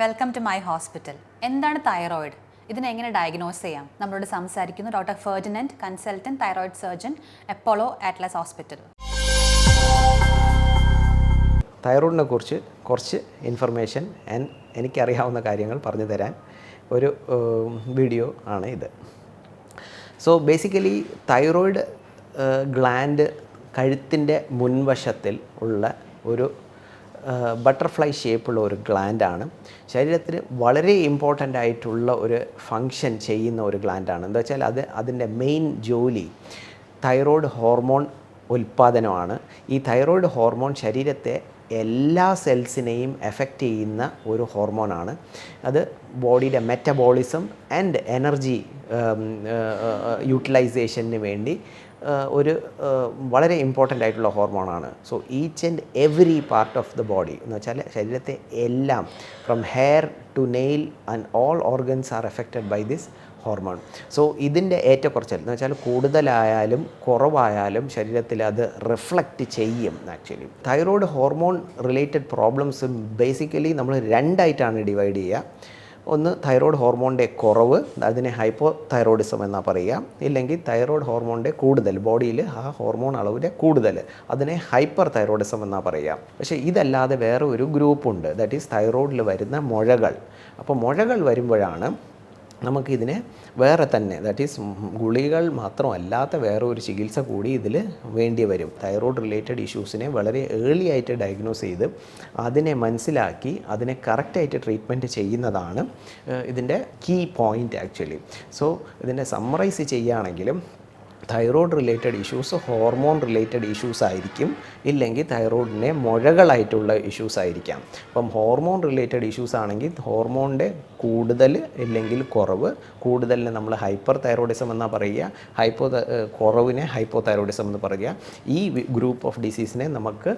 Welcome to my hospital എന്താണ് thyroid ഇതിനെ എങ്ങനെ ഡയഗ്നോസ് ചെയ്യാം? നമ്മളോട് സംസാരിക്കുന്നു doctor Ferdinand consultant thyroid surgeon Apollo Atlas hospital തൈറോയിഡിനെ കുറിച്ച് കുറച്ച് ഇൻഫർമേഷൻ ആൻഡ് എനിക്കറിയാവുന്ന കാര്യങ്ങൾ പറഞ്ഞു തരാൻ ഒരു വീഡിയോ ആണ് ഇത്. സോ ബേസിക്കലി തൈറോയിഡ് ഗ്ലാൻഡ് കഴുത്തിന്റെ മുൻവശത്തിൽ ഉള്ള ഒരു ബട്ടർഫ്ലൈ ഷേപ്പുള്ള ഒരു ഗ്ലാൻഡാണ് ശരീരത്തിന് വളരെ ഇമ്പോർട്ടന്റ് ആയിട്ടുള്ള ഒരു ഫങ്ഷൻ ചെയ്യുന്ന ഒരു ഗ്ലാൻഡാണ് എന്താ വെച്ചാൽ അത് അതിന്റെ മെയിൻ ജോലി തൈറോയ്ഡ് ഹോർമോൺ ഉൽപ്പാദനമാണ്. ഈ തൈറോയ്ഡ് ഹോർമോൺ ശരീരത്തെ എല്ലാ സെൽസിനെയും എഫക്റ്റ് ചെയ്യുന്ന ഒരു ഹോർമോണാണ് അത് ബോഡിയുടെ മെറ്റബോളിസം ആൻഡ് എനർജി യൂട്ടിലൈസേഷന് വേണ്ടി ഒരു വളരെ ഇമ്പോർട്ടന്റ് ആയിട്ടുള്ള ഹോർമോണാണ്. So each and every part of the body എന്ന് വെച്ചാൽ ശരീരത്തെ എല്ലാം from hair to nail and all organs are affected by this hormone so ഇതിന്റെ ഏറ്റക്കുറച്ചൽ എന്ന് വെച്ചാൽ കൂടുതലായാലും കുറവായാലും ശരീരത്തിൽ അത് റിഫ്ലക്റ്റ് ചെയ്യും actually thyroid hormone related problems basically നമ്മൾ രണ്ടായിട്ടാണ് ഡിവൈഡ് ചെയ്യുക. ഒന്ന് തൈറോയ്ഡ് ഹോർമോണിന്റെ കുറവ് അതിനെ ഹൈപ്പോ തൈറോയിഡിസം എന്നാണ് പറയുക. ഇല്ലെങ്കിൽ തൈറോയ്ഡ് ഹോർമോണിന്റെ കൂടുതൽ ബോഡിയിൽ ആ ഹോർമോൺ അളവിന്റെ കൂടുതൽ അതിനെ ഹൈപ്പർ തൈറോയിഡിസം എന്നാണ് പറയുക. പക്ഷേ ഇതല്ലാതെ വേറെ ഒരു ഗ്രൂപ്പുണ്ട് ദാറ്റ് ഈസ് തൈറോയിഡിൽ വരുന്ന മുഴകൾ. അപ്പോൾ മുഴകൾ വരുമ്പോഴാണ് നമുക്കിതിനെ വേറെ തന്നെ ദാറ്റ് ഈസ് ഗുളികൾ മാത്രമല്ലാത്ത വേറെ ഒരു ചികിത്സ കൂടി ഇതിൽ വേണ്ടി വരും. തൈറോയ്ഡ് റിലേറ്റഡ് ഇഷ്യൂസിനെ വളരെ ഏർലി ആയിട്ട് ഡയഗ്നോസ് ചെയ്ത് അതിനെ മനസ്സിലാക്കി അതിനെ കറക്റ്റായിട്ട് ട്രീറ്റ്മെന്റ് ചെയ്യുന്നതാണ് ഇതിന്റെ കീ പോയിന്റ് ആക്ച്വലി സോ ഇതിനെ സമ്മറൈസ് ചെയ്യുകയാണെങ്കിലും thyroid related issues hormone related issues ആയിരിക്കും. ഇല്ലെങ്കിൽ തൈറോയ്ഡിനെ മുഴകളായിട്ടുള്ള ഇഷ്യൂസ് ആയിരിക്കാം. അപ്പം ഹോർമോൺ റിലേറ്റഡ് ഇഷ്യൂസ് ആണെങ്കിൽ ഹോർമോണിന്റെ കൂടുതൽ ഇല്ലെങ്കിൽ കുറവ്. കൂടുതലിന് നമ്മൾ ഹൈപ്പർ തൈറോയിഡിസം എന്നാണ് പറയുക ഹൈപ്പോ കുറവിനെ ഹൈപ്പോ തൈറോയിഡിസം എന്ന് പറയുക. ഈ ഗ്രൂപ്പ് ഓഫ് ഡിസീസിനെ നമുക്ക്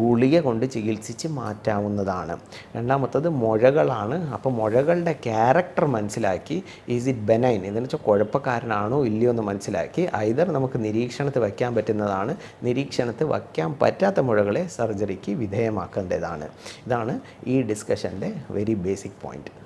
ഗുളിക കൊണ്ട് ചികിത്സിച്ച് മാറ്റാവുന്നതാണ്. രണ്ടാമത്തത് മുഴകളാണ്. അപ്പോൾ മുഴകളുടെ ക്യാരക്ടർ മനസ്സിലാക്കി. ഈസ് ഇറ്റ് ബെനൈൻ എന്ന് വെച്ചാൽ കുഴപ്പക്കാരനാണോ ഇല്ലയോ എന്ന് മനസ്സിലാക്കി. ഐതർ നമുക്ക് നിരീക്ഷണത്തിൽ വയ്ക്കാൻ പറ്റുന്നതാണ്. നിരീക്ഷണത്തിൽ വയ്ക്കാൻ പറ്റാത്ത മുഴകളെ സർജറിക്ക് വിധേയമാക്കേണ്ടതാണ്. ഇതാണ് ഈ ഡിസ്കഷന്റെ വെരി ബേസിക് പോയിന്റ്